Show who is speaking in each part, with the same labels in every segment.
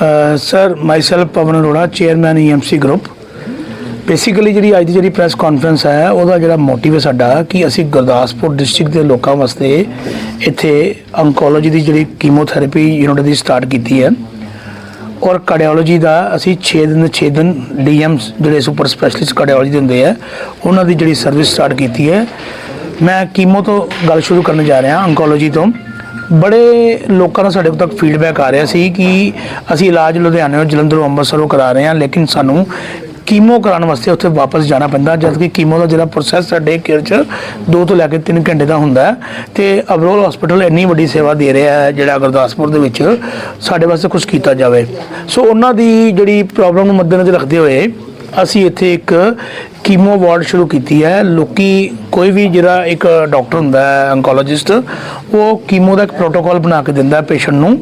Speaker 1: Uh, sir myself Pawan Arora chairman EMC group basically ਜਿਹੜੀ ਅੱਜ ਦੀ ਜਿਹੜੀ ਪ੍ਰੈਸ ਕਾਨਫਰੰਸ ਹੈ ਉਹਦਾ ਜਿਹੜਾ ਮੋਟਿਵ ਹੈ ਸਾਡਾ ਕਿ ਅਸੀਂ ਗੁਰਦਾਸਪੁਰ ਡਿਸਟ੍ਰਿਕਟ ਦੇ ਲੋਕਾਂ ਵਾਸਤੇ ਇੱਥੇ ਅੰਕੋਲੋਜੀ ਦੀ ਜਿਹੜੀ ਕੀਮੋਥੈਰੇਪੀ ਯੂਨਿਟ ਦੀ ਸਟਾਰਟ ਕੀਤੀ ਹੈ। ਔਰ ਕਾਰਡੀਓਲੋਜੀ ਦਾ ਅਸੀਂ 6 ਦਿਨ 6 ਦਿਨ ਡੀਐਮਸ ਜਿਹੜੇ ਸੁਪਰ ਸਪੈਸ਼ਲਿਸਟ ਕਾਰਡੀਓਲੋਜੀ ਦੇ ਹੁੰਦੇ ਆ ਉਹਨਾਂ ਦੀ ਜਿਹੜੀ ਸਰਵਿਸ ਸਟਾਰਟ ਕੀਤੀ ਹੈ। ਮੈਂ ਕੀਮੋ ਤੋਂ ਗੱਲ ਸ਼ੁਰੂ ਕਰਨ ਜਾ ਰਿਹਾ ਅੰਕੋਲੋਜੀ ਤੋਂ। ਬੜੇ ਲੋਕਾਂ ਦਾ ਸਾਡੇ ਕੋਲ ਤੱਕ ਫੀਡਬੈਕ ਆ ਰਿਹਾ ਸੀ ਕਿ ਅਸੀਂ ਇਲਾਜ ਲੁਧਿਆਣੇ ਜਲੰਧਰੋਂ ਅੰਮ੍ਰਿਤਸਰੋਂ ਕਰਾ ਰਹੇ ਹਾਂ, ਲੇਕਿਨ ਸਾਨੂੰ ਕੀਮੋ ਕਰਾਉਣ ਵਾਸਤੇ ਉੱਥੇ ਵਾਪਸ ਜਾਣਾ ਪੈਂਦਾ ਜਦ ਕਿ ਕੀਮੋ ਦਾ ਜਿਹੜਾ ਪ੍ਰੋਸੈਸ ਹੈ ਡੇ ਕੇਅਰ ਚ 2 ਤੋਂ ਲੈ ਕੇ 3 ਘੰਟੇ ਦਾ ਹੁੰਦਾ ਹੈ ਤੇ ਅਬਰੋਲ ਹਸਪੀਟਲ ਇੰਨੀ ਵੱਡੀ ਸੇਵਾ ਦੇ ਰਿਹਾ ਹੈ, ਜਿਹੜਾ ਗੁਰਦਾਸਪੁਰ ਦੇ ਵਿੱਚ ਸਾਡੇ ਵਾਸਤੇ ਕੁਝ ਕੀਤਾ ਜਾਵੇ। ਸੋ ਉਹਨਾਂ ਦੀ ਜਿਹੜੀ ਪ੍ਰੋਬਲਮ ਨੂੰ ਮੱਦੇਨਜ਼ਰ ਰੱਖਦੇ ਹੋਏ ਅਸੀਂ ਇੱਥੇ ਇੱਕ ਕੀਮੋ ਵਾਰਡ ਸ਼ੁਰੂ ਕੀਤੀ ਹੈ। ਲੋਕੀ ਕੋਈ ਵੀ ਜਿਹੜਾ ਇੱਕ ਡਾਕਟਰ ਹੁੰਦਾ ਹੈ ਅੰਕੋਲੋਜਿਸਟ ਉਹ ਕੀਮੋ ਦਾ ਇੱਕ ਪ੍ਰੋਟੋਕਾਲ ਬਣਾ ਕੇ ਦਿੰਦਾ ਹੈ ਪੇਸ਼ੈਂਟ ਨੂੰ।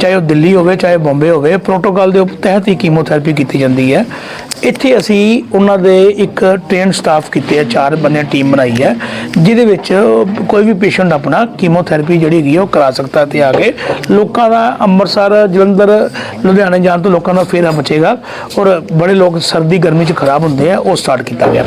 Speaker 1: ਚਾਹੇ ਉਹ ਦਿੱਲੀ ਹੋਵੇ, ਚਾਹੇ ਬੰਬੇ ਹੋਵੇ ਪ੍ਰੋਟੋਕਾਲ ਦੇ ਤਹਿਤ ਹੀ ਕੀਮੋਥੈਰੇਪੀ ਕੀਤੀ ਜਾਂਦੀ ਹੈ। ਇੱਥੇ ਅਸੀਂ ਉਹਨਾਂ ਦੇ ਇੱਕ ਟ੍ਰੇਨ ਸਟਾਫ ਕੀਤੇ ਹੈ ਚਾਰ ਬੰਦੇ ਟੀਮ ਬਣਾਈ ਹੈ ਜਿਹਦੇ ਵਿੱਚ ਕੋਈ ਵੀ ਪੇਸ਼ੈਂਟ ਆਪਣਾ ਕੀਮੋਥੈਰੇਪੀ ਜਿਹੜੀ ਹੈਗੀ ਹੈ ਉਹ ਕਰਾ ਸਕਦਾ ਤੇ ਆ ਕੇ ਲੋਕਾਂ ਦਾ ਅੰਮ੍ਰਿਤਸਰ, ਜਲੰਧਰ, ਲੁਧਿਆਣੇ ਜਾਣ ਤੋਂ ਲੋਕਾਂ ਦਾ ਫੇਰਾ ਬਚੇਗਾ ਔਰ ਬੜੇ ਲੋਕ ਸਰਦੀ, ਗਰਮੀ ਚ ਖਰਾਬ ਹੁੰਦੇ ਆ, ਉਹ ਸਟਾਰਟ ਕੀਤਾ ਗਿਆ।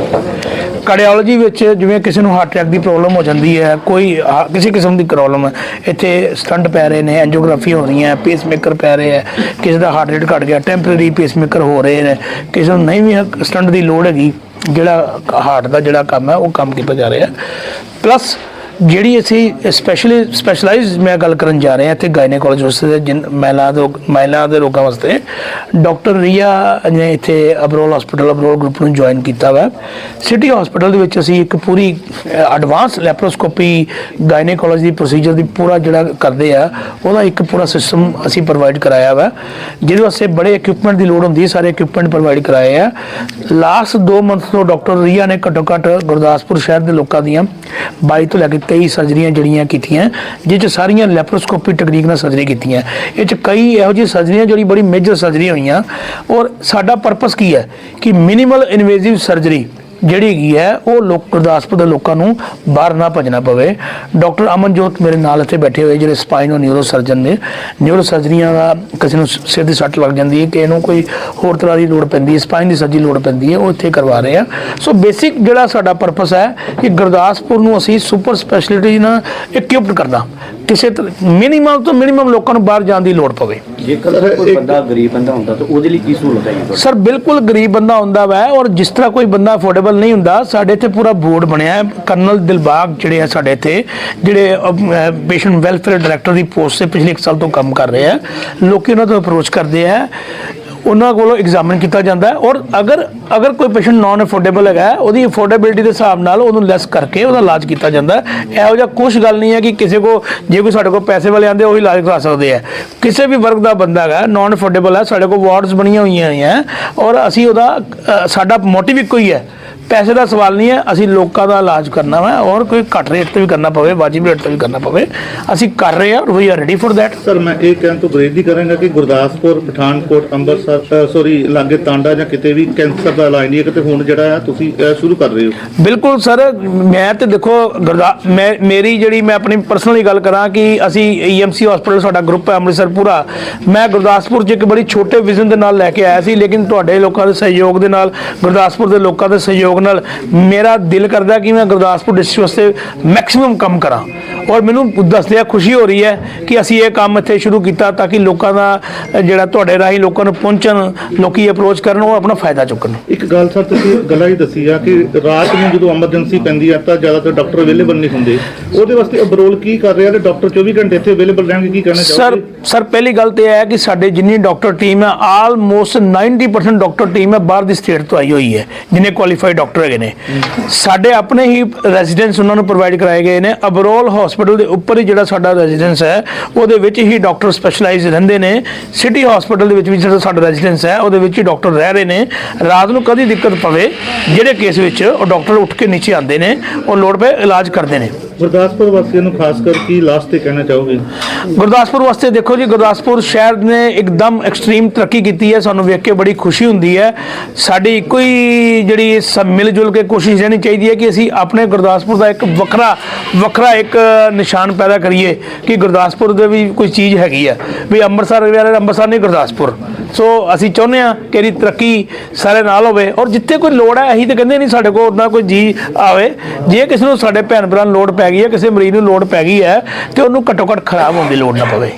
Speaker 1: ਕਾਰਡੀਓਲੋਜੀ ਵਿੱਚ ਜਿਵੇਂ ਕਿਸੇ ਨੂੰ ਹਾਰਟ ਅਟੈਕ ਦੀ ਪ੍ਰੋਬਲਮ ਹੋ ਜਾਂਦੀ ਹੈ, ਕੋਈ, ਹਾ- ਕਿਸੇ ਕਿਸਮ ਦੀ ਪ੍ਰੋਬਲਮ ਹੈ, ਇੱਥੇ ਸਟੰਟ ਪੈ ਰਹੇ ਨੇ ਐਂਜੀਓਗ੍ਰਾਫੀ ਹੋ ਰਹੀ ਹੈ ਪੇਸਮੇਕਰ ਪੈ ਰਹੇ ਹੈ, ਕਿਸੇ ਦਾ ਹਾਰਟ ਰੇਟ ਘਟ ਗਿਆ ਟੈਂਪਰੇਰੀ ਪੇਸਮੇਕਰ ਹੋ ਰਹੇ ਨੇ, ਕਿਸੇ ਨੂੰ ਨਹੀਂ ਵੀ ਸਟੰਟ ਦੀ ਲੋੜ ਹੈਗੀ, ਜਿਹੜਾ ਹਾਰਟ ਦਾ ਜਿਹੜਾ ਕੰਮ ਹੈ, ਉਹ ਕੰਮ ਕੀਤਾ ਜਾ ਰਿਹਾ। ਪਲੱਸ ਜਿਹੜੀ ਅਸੀਂ ਸਪੈਸ਼ਲੀ ਸਪੈਸ਼ਲਾਈਜ਼ ਮੈਂ ਗੱਲ ਕਰਨ ਜਾ ਰਹੇ ਹਾਂ ਇੱਥੇ ਗਾਇਨੇਕੋਲੋਜੀ ਵਾਸਤੇ ਜਿਨ ਮਹਿਲਾ ਦੇ ਮਹਿਲਾ ਦੇ ਰੋਗਾਂ ਵਾਸਤੇ ਡਾਕਟਰ ਰੀਆ ਨੇ ਇੱਥੇ ਅਬਰੋਲ ਹਸਪੀਟਲ ਅਬਰੋਲ ਗਰੁੱਪ ਨੂੰ ਜੁਆਇਨ ਕੀਤਾ ਵਾ। ਸਿਟੀ ਹਸਪੀਟਲ ਦੇ ਵਿੱਚ ਅਸੀਂ ਇੱਕ ਪੂਰੀ ਐਡਵਾਂਸ ਲੈਪਰੋਸਕੋਪੀ ਗਾਇਨੇਕੋਲੋਜੀ ਦੀ ਪ੍ਰੋਸੀਜਰ ਦੀ ਪੂਰਾ ਜਿਹੜਾ ਕਰਦੇ ਆ, ਉਹਦਾ ਇੱਕ ਪੂਰਾ ਸਿਸਟਮ ਅਸੀਂ ਪ੍ਰੋਵਾਈਡ ਕਰਾਇਆ ਵਾ। ਜਿਹਦੇ ਵਾਸਤੇ ਬੜੇ ਇਕਵਿਪਮੈਂਟ ਦੀ ਲੋੜ ਹੁੰਦੀ ਹੈ, ਸਾਰੇ ਇਕਵਿਪਮੈਂਟ ਪ੍ਰੋਵਾਈਡ ਕਰਾਏ ਆ। ਲਾਸਟ 2 ਮੰਥ ਤੋਂ ਡਾਕਟਰ ਰੀਆ ਨੇ ਘੱਟੋ ਘੱਟ ਗੁਰਦਾਸਪੁਰ ਸ਼ਹਿਰ ਦੇ ਲੋਕਾਂ ਦੀਆਂ 22 ਤੋਂ ਲੈ ਕੇ 23 ਸਰਜਰੀਆਂ ਜਿਹੜੀਆਂ ਕੀਤੀਆਂ ਜਿਸ ਚ ਸਾਰੀਆਂ ਲੈਪਰੋਸਕੋਪੀ ਟੈਕਨੀਕ ਨਾਲ ਸਰਜਰੀ ਕੀਤੀਆਂ। ਇਹ ਚ ਕਈ ਇਹੋ ਜਿਹੀ ਸਰਜਰੀਆਂ ਜਿਹੜੀ ਬੜੀ ਮੇਜਰ ਸਰਜਰੀਆਂ ਹੋਈਆਂ। ਔਰ ਸਾਡਾ ਪਰਪਸ ਕੀ ਹੈ? ਕਿ ਮਿਨੀਮਲ ਇਨਵੇਸਿਵ ਸਰਜਰੀ ਜਿਹੜੀ ਹੈਗੀ ਹੈ, ਉਹ ਲੋਕ, ਗੁਰਦਾਸਪੁਰ ਦੇ ਲੋਕਾਂ ਨੂੰ ਬਾਹਰ ਨਾ ਭਜਣਾ ਪਵੇ। ਡਾਕਟਰ ਅਮਨਜੋਤ ਮੇਰੇ ਨਾਲ ਇੱਥੇ ਬੈਠੇ ਹੋਏ, ਜਿਹੜੇ ਸਪਾਈਨ ਔਰ ਨਿਊਰੋ ਸਰਜਨ ਨੇ। ਨਿਊਰੋ ਸਰਜਰੀਆਂ ਦਾ ਕਿਸੇ ਨੂੰ ਸਿਰ ਦੀ ਸੱਟ ਲੱਗ ਜਾਂਦੀ ਹੈ ਕਿ ਇਹਨੂੰ ਕੋਈ ਹੋਰ ਤਰ੍ਹਾਂ ਦੀ ਲੋੜ ਪੈਂਦੀ ਹੈ, ਸਪਾਈਨ ਦੀ ਸਰਜਰੀ ਲੋੜ ਪੈਂਦੀ ਹੈ, ਉਹ ਇੱਥੇ ਕਰਵਾ ਰਹੇ ਆ। ਸੋ ਬੇਸਿਕ ਜਿਹੜਾ ਸਾਡਾ ਪਰਪਸ ਹੈ ਕਿ ਗੁਰਦਾਸਪੁਰ ਨੂੰ ਅਸੀਂ ਸੁਪਰ ਸਪੈਸ਼ਲਿਟੀ ਨਾਲ ਇਕਵਿਪਡ ਕਰਨਾ। ਕਿਸੇ ਮਿਨੀਮਮ ਤੋਂ ਮਿਨੀਮਮ ਲੋਕਾਂ ਨੂੰ ਬਾਹਰ ਜਾਣ ਦੀ ਲੋੜ ਪਵੇ।
Speaker 2: ਜੇਕਰ ਕੋਈ ਬੰਦਾ ਗਰੀਬ ਬੰਦਾ ਹੁੰਦਾ ਤਾਂ ਉਹਦੇ ਲਈ ਕੀ ਸਹੂਲਤ ਹੈ?
Speaker 1: ਸਰ ਬਿਲਕੁਲ ਗਰੀਬ ਬੰਦਾ ਹੁੰਦਾ ਵਾ ਔਰ ਜਿਸ ਤਰ੍ਹਾਂ ਕੋਈ ਬੰਦਾ ਅਫੋਰਡੇਬਲ ਨਹੀਂ ਹੁੰਦਾ ਸਾਡੇ ਇੱਥੇ ਪੂਰਾ ਬੋਰਡ ਬਣਿਆ ਹੈ। ਕਰਨਲ ਦਿਲਬਾਗ ਜਿਹੜੇ ਆ ਸਾਡੇ ਇੱਥੇ ਜਿਹੜੇ ਪੇਸ਼ੈਂਟ ਵੈਲਫੇਅਰ ਡਾਇਰੈਕਟਰ ਦੀ ਪੋਸਟ ਤੇ ਪਿਛਲੇ 1 ਸਾਲ ਤੋਂ ਕੰਮ ਕਰ ਰਹੇ ਆ। ਲੋਕੀ ਉਹਨਾਂ ਤੋਂ ਅਪਰੋਚ ਕਰਦੇ ਆ। ਉਹਨਾਂ ਕੋਲੋਂ ਐਗਜ਼ਾਮਿਨ ਕੀਤਾ ਜਾਂਦਾ ਹੈ ਔਰ ਅਗਰ ਅਗਰ ਕੋਈ ਪੇਸ਼ੈਂਟ ਨਾਨ ਅਫੋਰਡੇਬਲ ਹੈਗਾ ਉਹਦੀ ਅਫੋਰਡੇਬਿਲਟੀ ਦੇ ਹਿਸਾਬ ਨਾਲ ਉਹਨੂੰ ਲੈਸ ਕਰਕੇ ਉਹਦਾ ਇਲਾਜ ਕੀਤਾ ਜਾਂਦਾ ਹੈ। ਇਹੋ ਜਿਹਾ ਕੁਝ ਗੱਲ ਨਹੀਂ ਹੈ ਕਿ ਕਿਸੇ ਕੋ, ਜੇ ਕੋਈ ਸਾਡੇ ਕੋਲ ਪੈਸੇ ਵਾਲੇ ਆਂਦੇ ਉਹ ਹੀ ਇਲਾਜ ਕਰਾ ਸਕਦੇ ਆ ਕਿਸੇ ਵੀ ਵਰਗ ਦਾ ਬੰਦਾ ਹੈਗਾ ਨਾਨ ਅਫੋਰਡੇਬਲ ਹੈ, ਸਾਡੇ ਕੋਲ ਵਾਰਡਸ ਬਣੀਆਂ ਹੋਈਆਂ ਹੋਈਆਂ ਔਰ ਅਸੀਂ ਉਹਦਾ ਸਾਡਾ ਮੋਟਿਵ ਇੱਕੋ ਹੀ ਹੈ ਪੈਸੇ ਦਾ ਸਵਾਲ ਨਹੀਂ ਹੈ ਅਸੀਂ ਲੋਕਾਂ ਦਾ ਇਲਾਜ ਕਰਨਾ ਹੈ ਔਰ ਕੋਈ ਘੱਟ ਰੇਟ ਤੇ ਵੀ ਕਰਨਾ ਪਵੇ ਵਾਜਿਬ ਰੇਟ ਤੇ ਵੀ ਕਰਨਾ ਪਵੇ। ਅਸੀਂ ਕਰ ਰਹੇ ਹਾਂ we are ready for that
Speaker 3: sir ਮੈਂ ਇਹ ਕਹਿਣ ਤੋਂ ਗੁਰੇਜ਼ ਨਹੀਂ ਕਰਾਂਗਾ ਕਿ ਗੁਰਦਾਸਪੁਰ ਪਠਾਨਕੋਟ ਅੰਮ੍ਰਿਤਸਰ ਸੌਰੀ ਲਾਗੇ ਤਾਂਡਾ ਜਾਂ ਕਿਤੇ ਵੀ ਕੈਂਸਰ ਦਾ ਇਲਾਜ ਨਹੀਂ ਕਿਤੇ ਹੁਣ ਜਿਹੜਾ ਆ ਤੁਸੀਂ ਸ਼ੁਰੂ ਕਰ ਰਹੇ ਹੋ।
Speaker 1: ਬਿਲਕੁਲ ਸਰ ਮੈਂ ਤੇ ਦੇਖੋ ਮੈਂ ਮੇਰੀ ਜਿਹੜੀ ਮੈਂ ਆਪਣੀ ਪਰਸਨਲੀ ਗੱਲ ਕਰਾਂ ਕਿ ਅਸੀਂ ਈਐਮਸੀ ਹਸਪੀਟਲ ਸਾਡਾ ਗਰੁੱਪ ਹੈ ਅੰਮ੍ਰਿਤਸਰ ਪੂਰਾ। ਮੈਂ ਗੁਰਦਾਸਪੁਰ 'ਚ ਇੱਕ ਬੜੀ ਛੋਟੇ ਵਿਜ਼ਨ ਦੇ ਨਾਲ ਲੈ ਕੇ ਆਇਆ ਸੀ ਲੇਕਿਨ ਤੁਹਾਡੇ ਲੋਕਾਂ ਦੇ ਸਹਿਯੋਗ ਦੇ ਨਾਲ ਗੁਰਦਾਸਪੁਰ ਦੇ ਲੋਕਾਂ ਦੇ ਸਹਿਯੋਗ ਨਾਲ ਮੇਰਾ ਦਿਲ ਕਰਦਾ ਕਿ ਮੈਂ ਗੁਰਦਾਸਪੁਰ ਡਿਸਟ੍ਰਿਕਟ ਵਾਸਤੇ ਮੈਕਸਿਮਮ ਕੰਮ ਕਰਾਂ। ਔਰ ਮੈਨੂੰ ਦੱਸਦਿਆਂ ਖੁਸ਼ੀ ਹੋ ਰਹੀ ਹੈ ਕਿ ਅਸੀਂ ਇਹ ਕੰਮ ਇੱਥੇ ਸ਼ੁਰੂ ਕੀਤਾ ਤਾਂ ਕਿ ਲੋਕਾਂ ਦਾ ਜਿਹੜਾ ਤੁਹਾਡੇ ਰਾਹੀਂ ਲੋਕਾਂ ਨੂੰ ਪਹੁੰਚਣ ਲੋਕੀ ਅਪਰੋਚ ਕਰਨ ਉਹ ਆਪਣਾ ਫਾਇਦਾ ਚੁੱਕਣ।
Speaker 3: ਇੱਕ ਗੱਲ ਸਰ ਤੁਸੀਂ ਗੱਲਾਂ ਹੀ ਦੱਸੀ ਆ ਕਿ ਰਾਤ ਨੂੰ ਜਦੋਂ ਐਮਰਜੈਂਸੀ ਪੈਂਦੀ ਆ ਤਾਂ ਜ਼ਿਆਦਾਤਰ ਡਾਕਟਰ ਅਵੇਲੇਬਲ ਨਹੀਂ ਹੁੰਦੇ। ਉਹਦੇ ਵਾਸਤੇ ਅਬਰੋਲ ਕੀ ਕਰ ਰਿਹਾ ਤੇ ਡਾਕਟਰ 24 ਘੰਟੇ ਇੱਥੇ ਅਵੇਲੇਬਲ ਰਹਿਣਗੇ ਕੀ ਕਹਿਣਾ
Speaker 1: ਸਰ
Speaker 3: ਚਾਹੋਗੇ?
Speaker 1: ਸਰ ਪਹਿਲੀ ਗੱਲ ਤੇ ਇਹ ਹੈ ਕਿ ਸਾਡੇ ਜਿੰਨੀ ਡਾਕਟਰ ਟੀਮ ਹੈ ਆਲਮੋਸਟ 90% ਡਾਕਟਰ ਟੀਮ ਹੈ ਬਾਹਰ ਦੀ ਸਟੇਟ ਤੋਂ ਆਈ ਹੋਈ ਹੈ ਜਿਨੇ ਕੁਆਲੀਫਾਈਡ ਡਾਕਟਰ ਹੈਗੇ ਨੇ। ਸਾਡੇ ਆਪਣੇ ਹੀ ਰੈਜ਼ੀਡੈਂਸ ਉਹਨਾਂ ਨੂੰ ਪ੍ਰੋਵਾਈਡ ਕਰਾਏ ਗਏ ਨੇ ਅਬਰੋਲ ਹਸਪੀਟਲ ਦੇ ਉੱਪਰ ਹੀ ਜਿਹੜਾ ਸਾਡਾ ਰੈਜ਼ੀਡੈਂਸ ਹੈ, ਉਹਦੇ ਵਿੱਚ ਹੀ ਡਾਕਟਰ ਸਪੈਸ਼ਲਾਈਜ਼ ਰਹਿੰਦੇ ਨੇ। ਸਿਟੀ ਹਸਪੀਟਲ ਦੇ ਵਿੱਚ ਵੀ ਜਿਹੜਾ ਸਾਡਾ ਰੈਜ਼ੀਡੈਂਸ ਹੈ, ਉਹਦੇ ਵਿੱਚ ਹੀ ਡਾਕਟਰ ਰਹਿ ਰਹੇ ਨੇ। ਰਾਤ ਨੂੰ ਕਦੀ ਦਿੱਕਤ ਪਵੇ, ਜਿਹੜੇ ਕੇਸ ਵਿੱਚ ਉਹ ਡਾਕਟਰ ਉੱਠ ਕੇ ਨੀਚੇ ਆਉਂਦੇ ਨੇ, ਉਹ ਲੋੜ ਪਏ ਇਲਾਜ ਕਰਦੇ ਨੇ।
Speaker 3: ਗੁਰਦਾਸਪੁਰ ਵਾਸੀਆਂ ਨੂੰ ਖਾਸ ਕਰ ਕੀ ਲਾਸਟ ਤੇ ਕਹਿਣਾ ਚਾਹੋਗੇ?
Speaker 1: ਗੁਰਦਾਸਪੁਰ ਵਾਸਤੇ ਦੇਖੋ ਜੀ, ਗੁਰਦਾਸਪੁਰ ਸ਼ਹਿਰ ਨੇ ਇੱਕਦਮ ਐਕਸਟ੍ਰੀਮ ਤਰੱਕੀ ਕੀਤੀ ਹੈ। ਸਾਨੂੰ ਵੇਖ ਕੇ ਬੜੀ ਖੁਸ਼ੀ ਹੁੰਦੀ ਹੈ। ਸਾਡੀ ਇੱਕੋ ਹੀ ਜਿਹੜੀ ਮਿਲ ਜੁਲ ਕੇ ਕੋਸ਼ਿਸ਼ ਰਹਿਣੀ ਚਾਹੀਦੀ ਹੈ ਕਿ ਅਸੀਂ ਆਪਣੇ ਗੁਰਦਾਸਪੁਰ ਦਾ ਇੱਕ ਵੱਖਰਾ ਵੱਖਰਾ ਇੱਕ ਨਿਸ਼ਾਨ ਪੈਦਾ ਕਰੀਏ ਕਿ ਗੁਰਦਾਸਪੁਰ ਦੇ ਵੀ ਕੋਈ ਚੀਜ਼ ਹੈਗੀ ਹੈ ਵੀ ਅੰਮ੍ਰਿਤਸਰ ਵਗੈਰਾ ਅੰਮ੍ਰਿਤਸਰ ਨਹੀਂ, ਗੁਰਦਾਸਪੁਰ। ਸੋ ਅਸੀਂ ਚਾਹੁੰਦੇ ਆ ਕਿ ਇਹਦੀ ਤਰੱਕੀ ਸਾਰੇ ਨਾਲ ਹੋਵੇ ਔਰ ਜਿੱਥੇ ਕੋਈ ਲੋੜ ਹੈ, ਅਸੀਂ ਤਾਂ ਕਹਿੰਦੇ ਨਹੀਂ ਸਾਡੇ ਕੋਲ ਉਦਾਂ ਕੋਈ ਜੀ ਆਵੇ। ਜੇ ਕਿਸੇ ਨੂੰ ਸਾਡੇ ਭੈਣ ਭਰਾ ਨੂੰ ਲੋੜ ਪੈ ਗਈ ਹੈ, ਕਿਸੇ ਮਰੀਜ਼ ਨੂੰ ਲੋੜ ਪੈ ਗਈ ਹੈ ਤੇ ਉਹਨੂੰ ਘੱਟੋ ਘੱਟ ਖਰਾਬ ਹੋਣ ਦੀ ਲੋੜ ਨਾ ਪਵੇ।